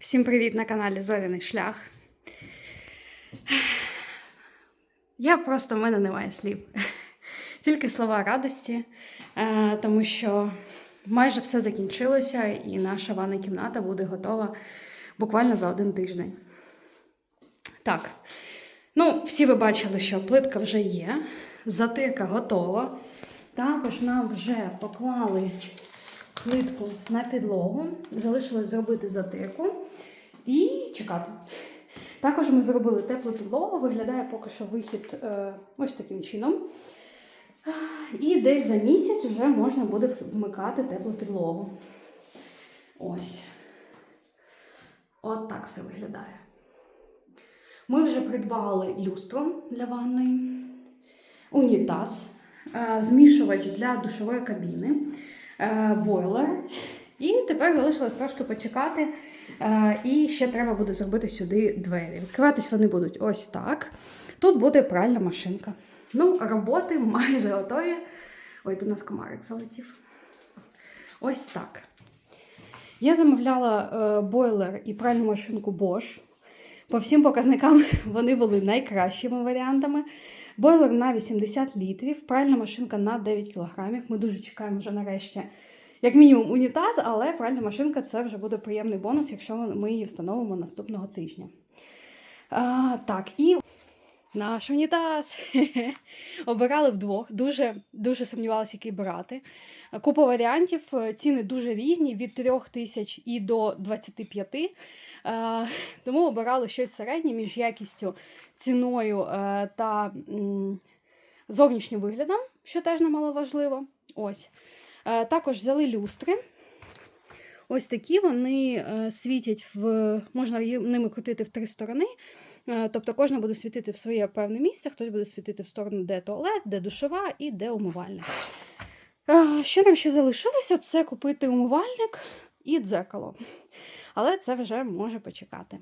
Всім привіт на каналі Зоряний Шлях. Я просто в мене немає слів. Тільки слова радості, е, тому що майже все закінчилося, і наша ванна кімната буде готова буквально за один тиждень. Так, ну, всі ви бачили, що плитка вже є, затирка готова. Також нам вже поклали плитку на підлогу. Залишилось зробити затирку і чекати. Також ми зробили теплу підлогу, виглядає поки що вихід е, ось таким чином. І десь за місяць вже можна буде вмикати теплу підлогу. Ось. От так все виглядає. Ми вже придбали люстру для ванної, унітаз, е, змішувач для душової кабіни, бойлер. І тепер залишилось трошки почекати. е, І ще треба буде зробити сюди двері. Відкриватись вони будуть ось так. Тут буде пральна машинка. Ну, роботи майже готові. Ой, до нас комарик залетів. Ось так. Я замовляла е, бойлер і пральну машинку Bosch. По всім показникам вони були найкращими варіантами. Бойлер на 80 літрів, пральна машинка на 9 кілограмів. Ми дуже чекаємо вже нарешті, як мінімум, унітаз, але пральна машинка це вже буде приємний бонус, якщо ми її встановимо наступного тижня. А, так, і наш унітаз обирали вдвох. Дуже, дуже сумнівалися, який брати. Купа варіантів, е, ціни дуже різні від 3 тисяч і до 25. Е, Тому обирали щось середнє між якістю, ціною е, та зовнішнім виглядом, що теж немало важливо. Ось. Також взяли люстри. Ось такі вони світять в можна ними крутити в три сторони. Е, Тобто кожна буде світити в своє певне місце, хтось буде світити в сторону, де туалет, де душова і де умивальник. Е, Що нам ще залишилося? Це купити умивальник і дзеркало. Але це вже може почекати.